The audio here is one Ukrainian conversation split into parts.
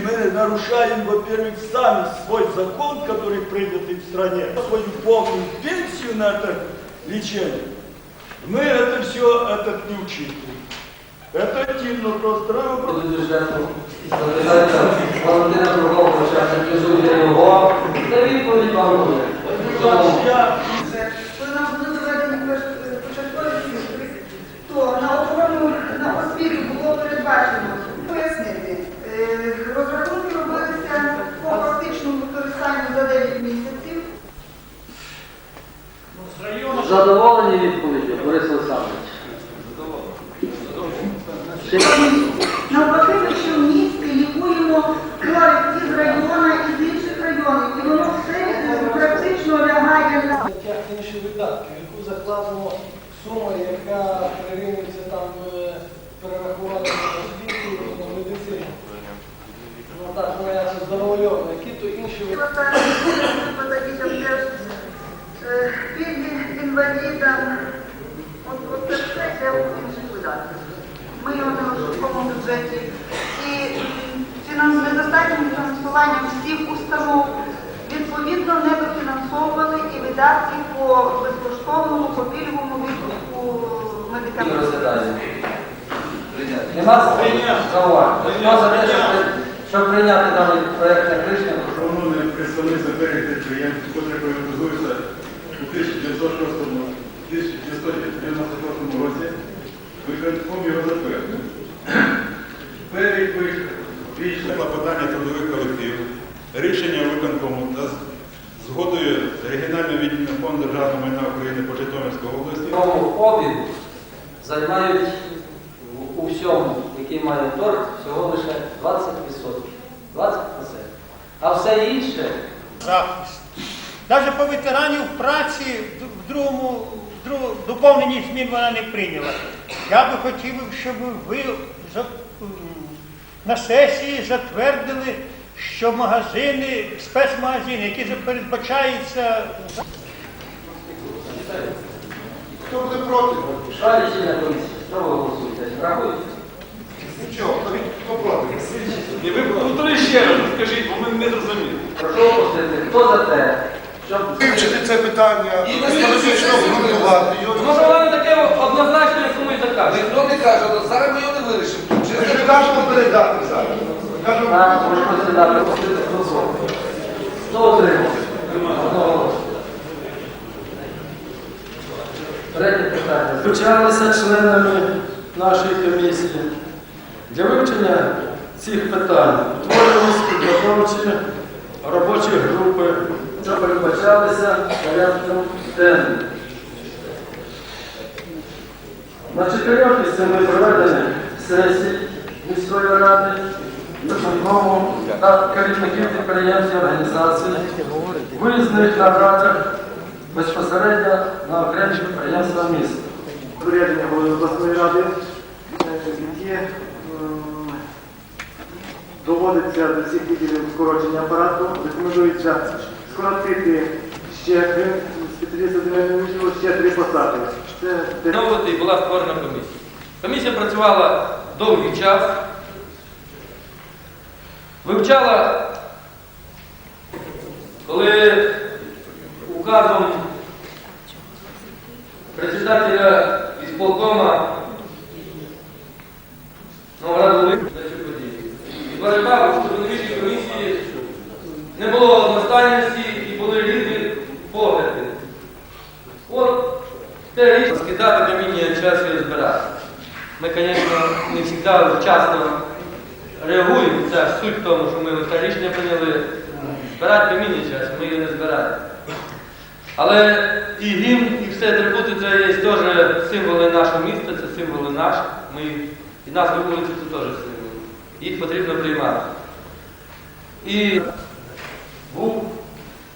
мы нарушаем, во-первых, сами свой закон, который принятый в стране, свою полную пенсию на это лечение. Мы это все этот не учитываем. Это один вопрос. Второй вопрос. До бюджету залишається Валентина Круглова, характеризує його, та відповідь вам буде. Задоволені відповіддю, Борис Олександрович? Ще Навпаки, ми ще в місті лікуємо хворих із району і з інших районів. І воно все е, практично лягає на статтях інші видатки, в яку закладено сума, яка прирівнюється там е, перерахування на освіту, на медицину. Ну так, ну я це здоровойовно, які то інші видатки. дітям теж е, пільги інвалідам. От, от це все йде у інших видатках. Ми його не в швидкому бюджеті. І м, фінанс- недостатнім фінансуванням всіх установ відповідно не дофінансовували і видатки по безкоштовному, по пільговому відпуску ми медикаментів. розглядаємо. Нема зауважень? Хто за те, щоб щоб прийняти даний проект як рішення, прошу. Шановний представник заперечень підприємств, котрі приватизуються у 1996 році, виконком його затвердив. Перелік пічне клопотання трудових колективів, рішення виконкому та згодою з регіональним відділом фонду державного майна України по Житомирській області обід займають у- у всьому, який має торг, всього лише 20%. 20%. А все інше захист. Навіть по ветеранів праці в другому, в другому доповненні змін вона не прийняла. Я би хотів, щоб ви на сесії затвердили, що магазини, спецмагазини, які передбачаються Хто буде проти? Що рішення комісії? Що ви голосуєте? Рахуєте? Нічого, хто проти? І ви повтори ще раз, скажіть, бо ми не зрозуміли. Прошу. Хто за те. Вивчити це питання, методично обґрунтувати його. Може воно не таке однозначно, як комусь закаже. Ніхто не каже, от зараз ми його не вирішимо. Ми не кажемо передати зараз. Кажемо, Так, прошу сідати, опустити. Хто отримав? Одного. Третє питання. Включалися членами нашої комісії для вивчення цих питань утворювалися підготовчі робочі групи, що передбачалися порядком денним. На чотирьох із семи проведених сесій міської ради, виконкому та керівників підприємств і організацій, виїзних нарадах безпосередньо на окремі підприємства міста. Порядення голови обласної ради, е, які доводиться до всіх відділів скорочення апарату, рекомендується скоротити ще спеціаліста земельного ще три посади. Це Знову була створена комісія. Комісія працювала довгий час, вивчала, коли указом председателя ісполкома Новограду Вважав, що в економічній комісії не було одностайності і були різні погляди. От те річ скидати каміння час і розбирати. Ми, звісно, не завжди вчасно реагуємо. Це ж суть в тому, що ми це рішення прийняли збирати каміння час, ми його не збираємо. Але і гімн, і все атрибути це є теж символи нашого міста, це символи наші. Ми, і назви вулиці це теж символи. Їх потрібно приймати. І був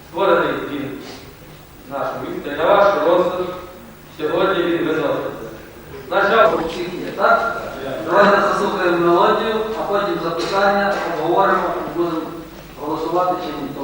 створений гімн нашого міста. І на ваш розсуд сьогодні він виноситься. На жаль, У всіх є, так? Заслухаємо мелодію, а потім запитання, обговоримо і будемо голосувати чи ні.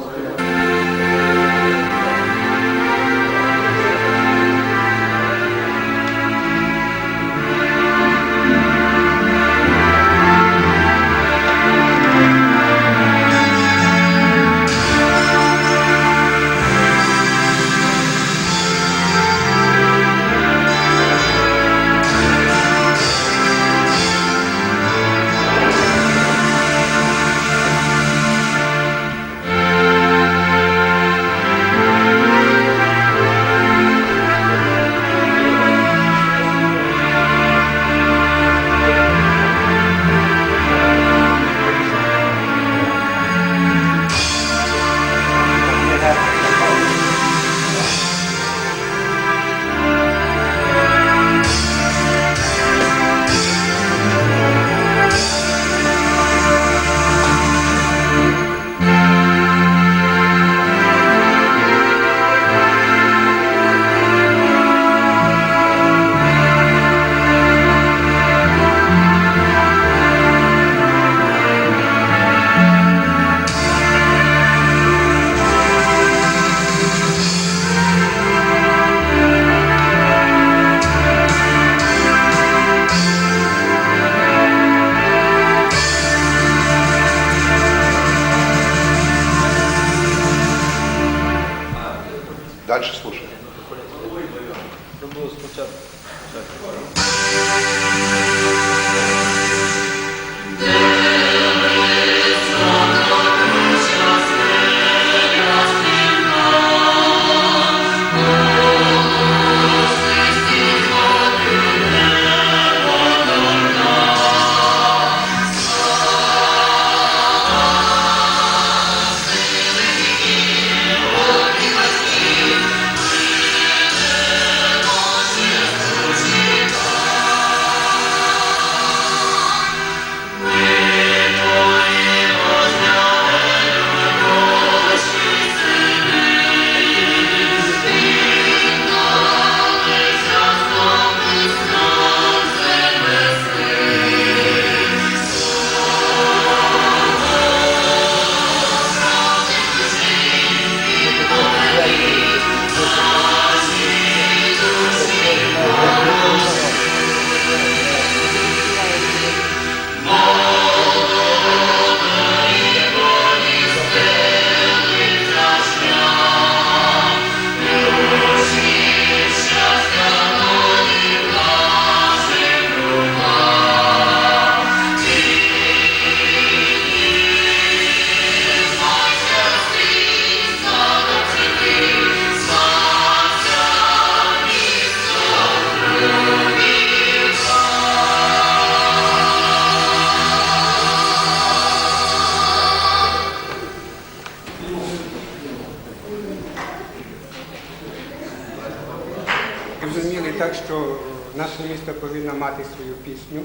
Мати свою пісню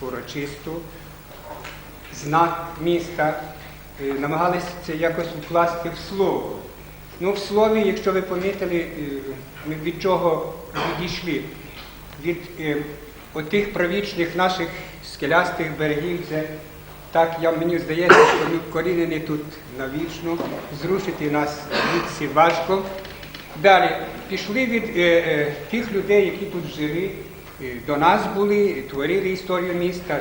урочисту, знак міста. Е, Намагалися це якось вкласти в слово. Ну, в слові, якщо ви помітили, е, ми від чого відійшли? Від е, отих правічних наших скелястих берегів, це так я, мені здається, що ми вкорінені тут навічно, зрушити нас звідси важко. Далі пішли від е, е, тих людей, які тут жили, до нас були, творили історію міста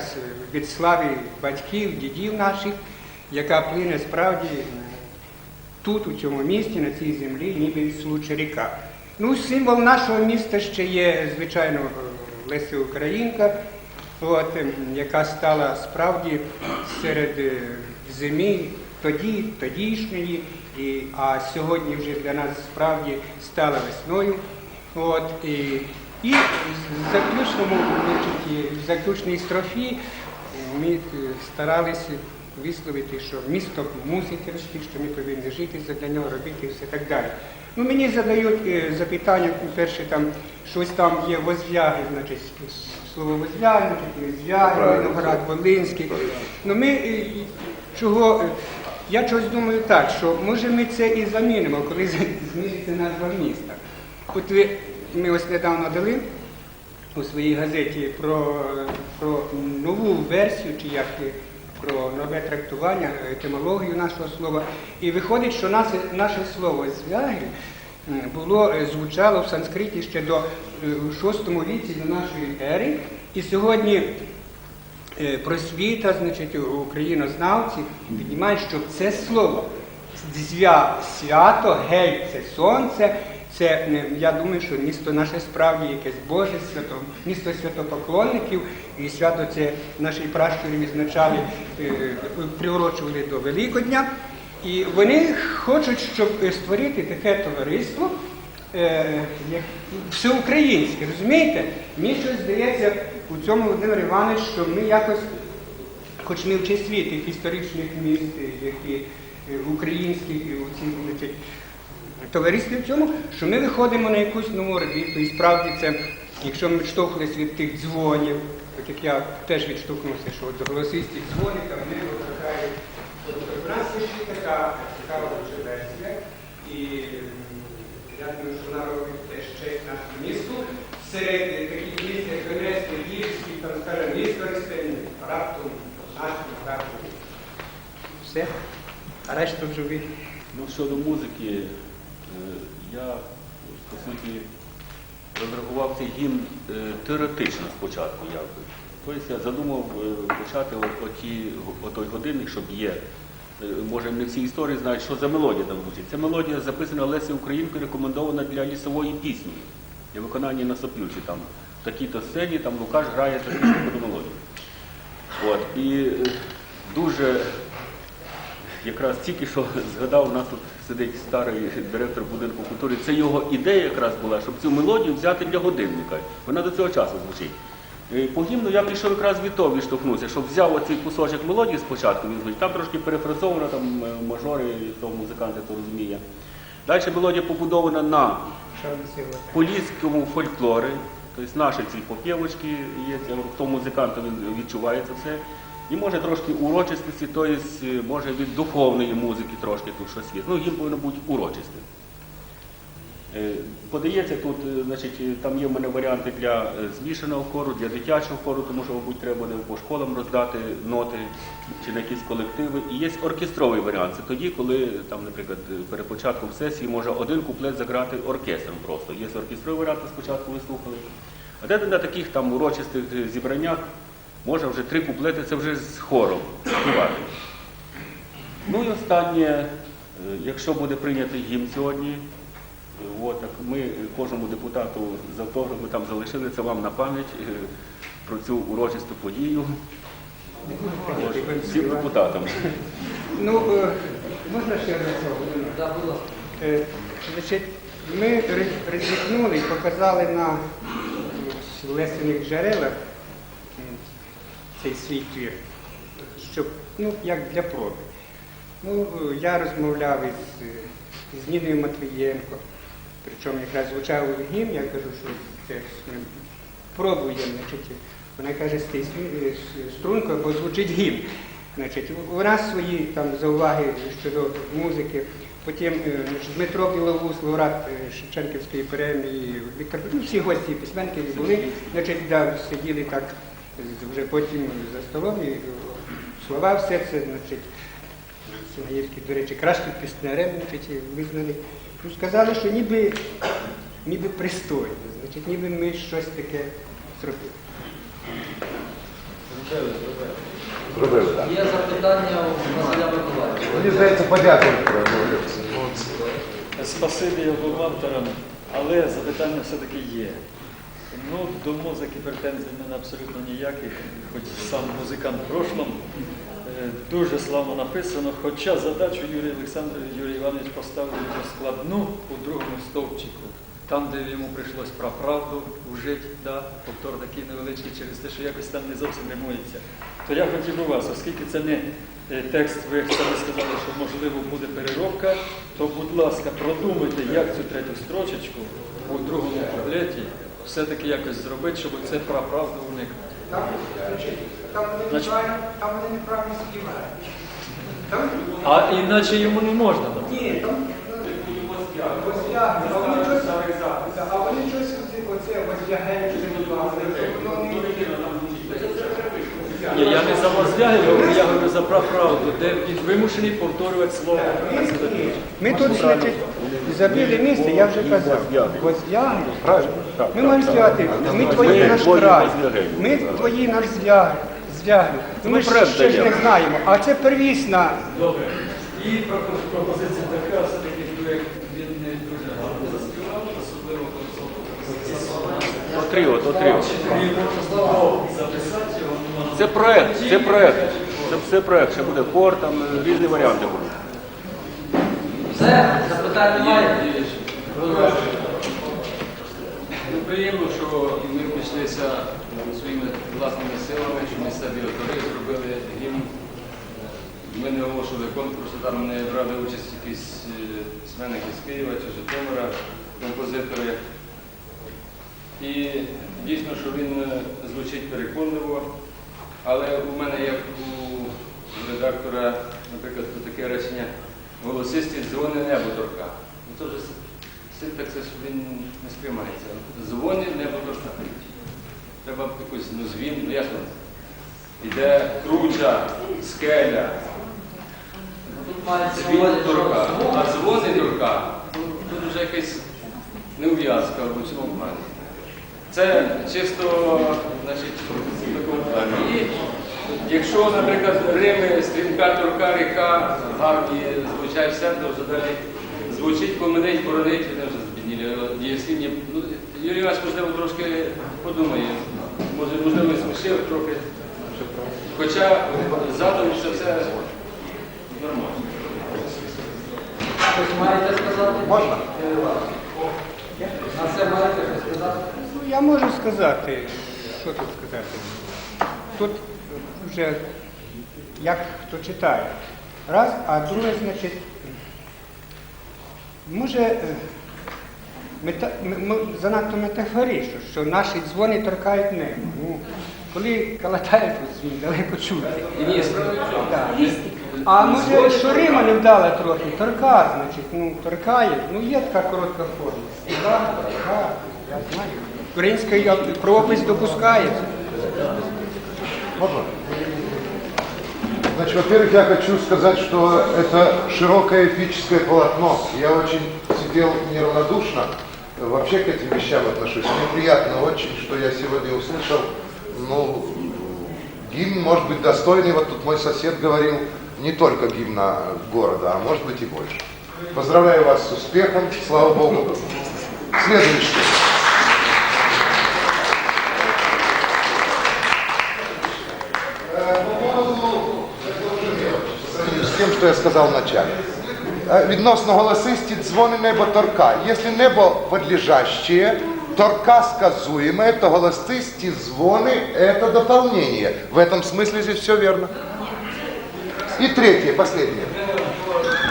від слави батьків, дідів наших, яка плине справді тут, у цьому місті, на цій землі, ніби случа ріка. Ну, символ нашого міста ще є, звичайно, Леся Українка, от, ем, яка стала справді серед е, зими тоді, тодішньої, і, а сьогодні вже для нас справді стала весною. От, і, і в заключному, в заключній строфі ми е, старалися висловити, що місто мусить що ми повинні жити для нього, робити і все так далі. Ну, мені задають е, запитання, перше там щось там є возвяги, значить, слово возвяги, звяги, Виноград, Волинський. Ну ми е, чого, я чогось думаю так, що може ми це і замінимо, коли зміниться назва міста. От ви, ми ось недавно дали у своїй газеті про, про нову версію, чи як е, про нове трактування, етимологію нашого слова. І виходить, що наше, наше слово звяги було е, звучало в санскриті ще до е, в VI віці до нашої ери. І сьогодні е, просвіта, значить, українознавці піднімають, що це слово звя свято, гель це сонце. Це е, я думаю, що місто наше справді якесь Боже свято, місто святопоклонників, і свято це наші пращури відзначали, е, приурочували до Великодня. І вони хочуть, щоб е, створити таке товариство як всеукраїнське. Розумієте? Мені щось здається у цьому Володимир Іванович, що ми якось хоч не в честь світ історичних міст, які українських і у цій товаристві в цьому, що ми виходимо на якусь нову орбіту. І справді це, якщо ми відштовхувалися від тих дзвонів, так як я теж відштовхнувся, що от голосистих дзвонів, там не викликають. В нас є ще така цікава дуже версія, і я думаю, що вона робить теж честь нашому місту. Серед таких міст, як Донецьк, Львівський, там, скажімо, місто Ростин, раптом нашим раптом. Все. А решта вже ви. Ну, щодо музики, я по суті розрахував цей гімн е, теоретично спочатку. Якби. Тобто я задумав е, почати оті, отой годинник, щоб є е, може не всі історії знають, що за мелодія там звучить. Ця мелодія записана Лесі Українкою, рекомендована для лісової пісні. Для виконання на сопілці. Там в такій-то сцені там Лукаш грає таку мелодію. От, і е, дуже якраз тільки що згадав, у нас тут сидить старий директор будинку культури. Це його ідея якраз була, щоб цю мелодію взяти для годинника. Вона до цього часу звучить. Е, По гімну я прийшов якраз від того відштовхнувся, щоб взяв оцей кусочок мелодії спочатку, він звучить. Там трошки перефразовано, там е, мажори, хто музиканти то розуміє. Далі мелодія побудована на поліському фольклорі, тобто наші ці попєвочки є, хто музикант, то він відчуває це все. І може трошки урочистості, тобто може від духовної музики трошки тут щось є. Ну, їм повинно бути урочистим. Е, Подається тут, е, значить, там є в мене варіанти для змішаного хору, для дитячого хору, тому що, мабуть, треба буде по школам роздати ноти чи на якісь колективи. І є оркестровий варіант. Це тоді, коли там, наприклад, перед початком сесії може один куплет заграти оркестром просто. Є оркестровий варіант, спочатку ви слухали. А де на таких там урочистих зібраннях може вже три куплети, це вже з хором співати. Ну і останнє, е, якщо буде прийнятий гімн сьогодні, е, от, так ми кожному депутату з автографами там залишили це вам на пам'ять е, про цю урочисту подію. Всім депутатам. Ну, можна ще. Е, Значить, ми ризикнули і показали на лесених джерелах цей свій твір, щоб, ну, як для проби. Ну, я розмовляв із, е, з Ніною Матвієнко, причому якраз звучав гімн, я кажу, що це ми пробуємо, значить, вона каже, е, стрункою, бо звучить гімн. Значить, у нас свої там зауваги щодо музики. Потім е, значить, Дмитро Білоус, лауреат е, Шевченківської премії, Віктор, ну, всі гості письменники були, значить, да, сиділи так вже потім за столом і е, слова все це, значить, Синаївський, до речі, кращим піснярем, значить, визнали. Ну, сказали, що ніби, ніби пристойно, значить, ніби ми щось таке зробили. Є запитання у Василя Миколаївича. Мені здається, подякувати. Спасибі обом авторам, але запитання все-таки є. Ну, до музики претензій в мене абсолютно ніяких, хоч сам музикант в прошлому. Е, Дуже славно написано, хоча задачу Юрій Олександрович Юрій Іванович поставив йому складну у другому стовпчику. Там, де йому прийшлось про правду вжити, да, повтор такий невеличкий через те, що якось там не зовсім римується. То я хотів би вас, оскільки це не е, текст, ви самі сказали, що можливо буде переробка, то, будь ласка, продумайте, як цю третю строчечку у другому куплеті все-таки якось зробити, щоб це правду уникнути. Там, там, вони, неправильно, співають. Там, А іначе йому не можна. там. ні, там воздягне, а вони щось, оце- воздягають, що Ні, я не за воздяги говорю, я говорю за правду, де він вимушений повторювати слово. Ми тут, значить, забили місце, я вже казав. Воздягни. Ми маємо співати. Ми твої наш край. Ми твої наш звяг. Звягни. Ну, Ми ж ще ж не знаємо. А це первісна. Добре. І пропозиція така, все-таки він не дуже гарно заспівав, особливо пропозиція. Це проект, це проект. Це все проект. Ще буде хор, там е, різні варіанти будуть. Все, запитань немає. Приємно, що ми пішлися своїми власними силами, що місцеві автори зробили гімн. Ми не оголошували конкурсу, там не брали участь якісь е, письменники з Києва чи Житомира, композитори. І дійсно, що він е, звучить переконливо, але у мене як у редактора, наприклад, таке речення голосисті дзвони небо торка. Ну, це вже синтаксис він не сприймається. Дзвони небо торка. Треба якусь ну, звін, ну ясно. Іде круча, скеля, звін торка, а дзвони торка. Тут вже якась неув'язка в цьому плані. Це чисто, значить. І Якщо, наприклад, Рими, стрімка, турка, ріка, гарні звучать все, то вже далі звучить, поминить, поронить, вони вже збідніли. Ну, Юрій Іванович, можливо, трошки подумає. Можливо, смішив трохи. Хоча задум це все нормально. Щось маєте сказати? Можна? На це маєте сказати? Я можу сказати, що тут сказати. Тут вже як хто читає. Раз, а друге, значить, може е, мета, занадто метафорично, що наші дзвони торкають небо. Ну, коли калатають, то звін далеко чути. А може, що Рима не вдала трохи, торка, значить, ну, торкає, ну є така коротка форма. Співа, торка, я знаю. Український правопис допускається. Значит, во-первых, я хочу сказать, что это широкое эпическое полотно. Я очень сидел неравнодушно, вообще к этим вещам отношусь. Мне приятно очень, что я сегодня услышал, ну, гимн, может быть, достойный, вот тут мой сосед говорил, не только гимна города, а может быть и больше. Поздравляю вас с успехом, слава Богу. Следующее. що я сказав вначале. Е, Відносно голосисті дзвони небо торка. Якщо небо подлежащее, торка сказуемое, то голосисті звоны это дополнение. В этом смысле здесь все верно. И третье, последнее.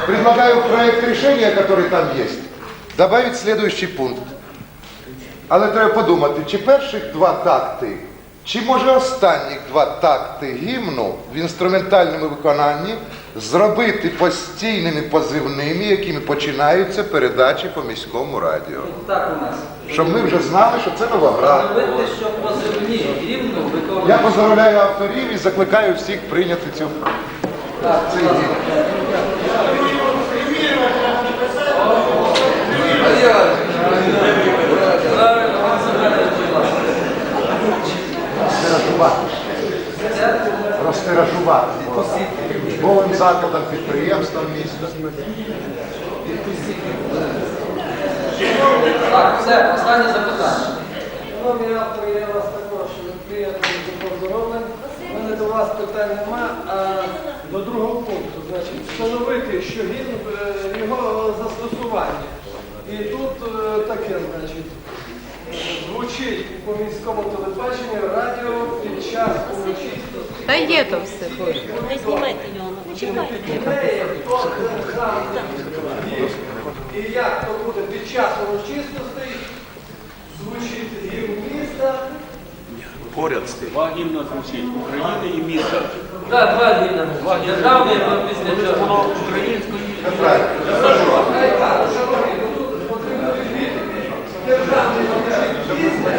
Предлагаю проект решения, который там есть, добавить следующий пункт. Але треба подумати, чи перших два такти, чи може останніх два такти гімну в інструментальному виконанні зробити постійними позивними, якими починаються передачі по міському радіо. Так у нас. Щоб ми вже знали, що це Новоград. Зробити, що позивні гімну виконують. Я поздравляю авторів і закликаю всіх прийняти цю Так, цей гімн. Правильно, вам забрати, будь ласка. Розтиражувати. Розтиражувати. Закладам, підприємствам міста. Так, все, останнє запитання. Шановні автори, я вас також приємно поздоровлень. У мене до вас питань нема, а до другого пункту, значить, встановити, що він е, його застосування. І тут е, таке, значить, е, звучить по міському телебаченню радіо під час урочистості. Та є то все. Не знімайте його, державний гімн. І як то буде під час урочистостей звучить гімн міста, Поряд з тим. Два гімна звучить України і міста. Так, два гімна. Державний, після цього. Воно українською і Хай так, шановні, ну тут потрібно відмітити. Державний звучить після,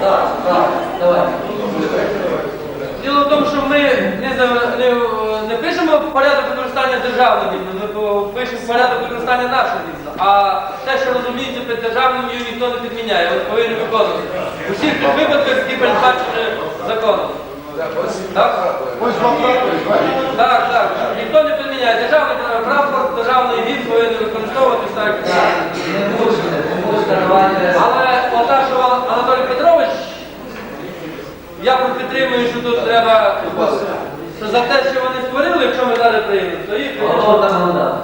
Так, так, давай. Діло в тому, що ми не, за- не, не пишемо порядок використання державного гімну, ми по- пишемо порядок використання нашого гімну. А те, що розуміється під державним, його ніхто не підміняє, от повинні виконувати. У всіх тих випадках, які передбачені законом. Так? Ось вам прапори. Так, так. Ніхто не підміняє. Державний прапор, державний гімн повинен використовуватись так. Але ота, що Анатолій Петрович, я підтримую, що тут треба, що за те, що вони створили, якщо ми зараз приймемо, то їх, конечно,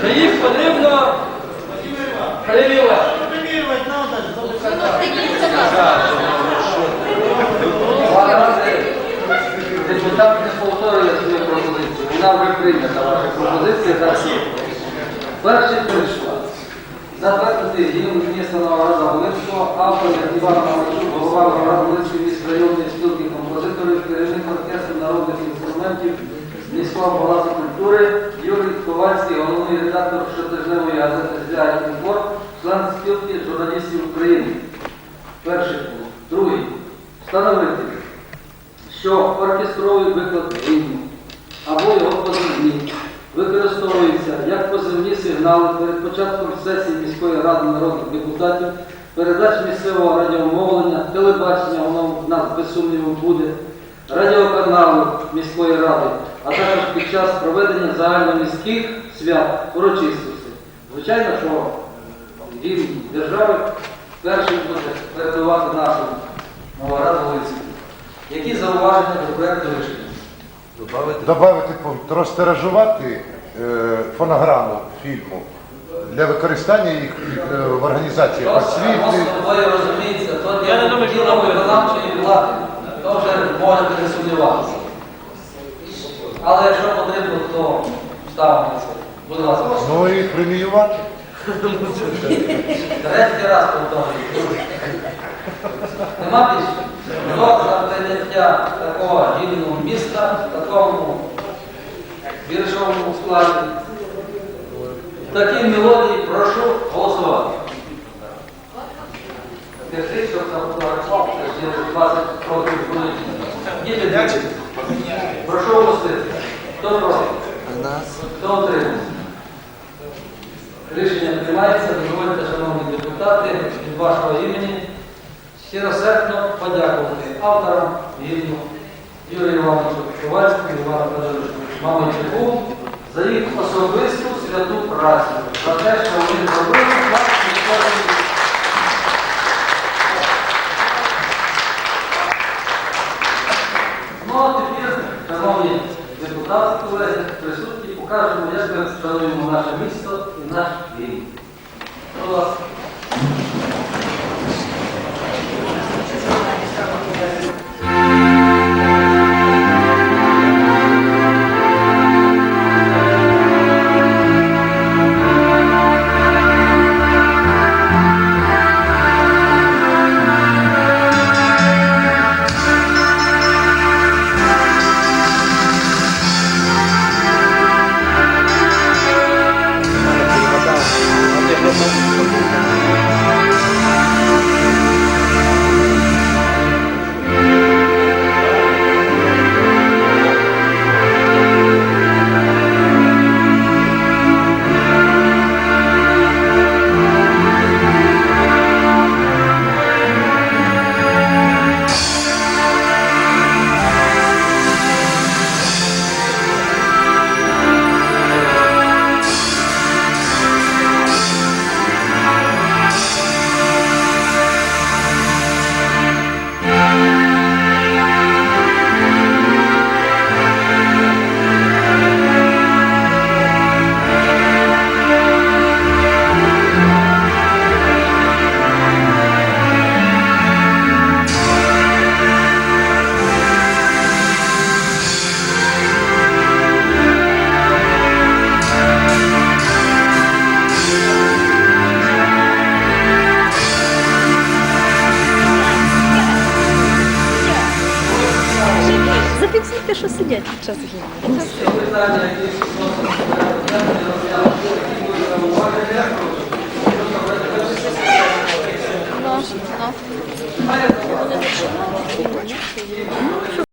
то їх потрібно перевірити. Депутат не повторює свою пропозицію. Вона вже прийнята, ваша пропозиція. Так. Перший прийшла. Затвердити гімн міста Новограда Волинського, автор Іван Малачук, голова Новограда Волинської міськрайонної спілки композиторів, керівник оркестру народних інструментів міського палацу культури, Юрій Ковальський, головний редактор щотижневої газети «Зля інформ», член спілки журналістів України. Перший пункт. Другий. Встановити, що оркестровий виклад гімну або його позивні використовуються як позивні сигнали перед початком сесії міської ради народних депутатів, передач місцевого радіомовлення, телебачення, воно в нас без сумніву буде, радіоканалу міської ради, а також під час проведення загальноміських свят урочистостей. Звичайно, що він держави першим буде передавати нашим новоградовицям. Які зауваження до проекту рішення? Добавити пункт, розтиражувати е, фонограму фільму для використання їх е, в організації освіти. Я не думаю, що на виконавчої влади, то вже можете не сумніватися. Але якщо потрібно, то ставимо це. Будь ласка. Ну і преміювати. Третій раз повторюю. Нема більше? За прийняття такого гімну міста, в такому віршовому складі? Такій мелодії прошу голосувати. Держи, щоб там фотографував, це 20 років діти. Прошу голосувати. Хто проти? Хто утримався? Рішення приймається. Дозвольте, шановні депутати, від вашого імені щиросердно подякувати авторам гімну Юрію Івановичу Ковальському, Івану Федоровичу Мамайчуку за їх особисту святу працю, за те, що вони зробили для історії. Ну а тепер, шановні депутати, присутні, покажемо, як ми встановимо наше місто і наш гімн.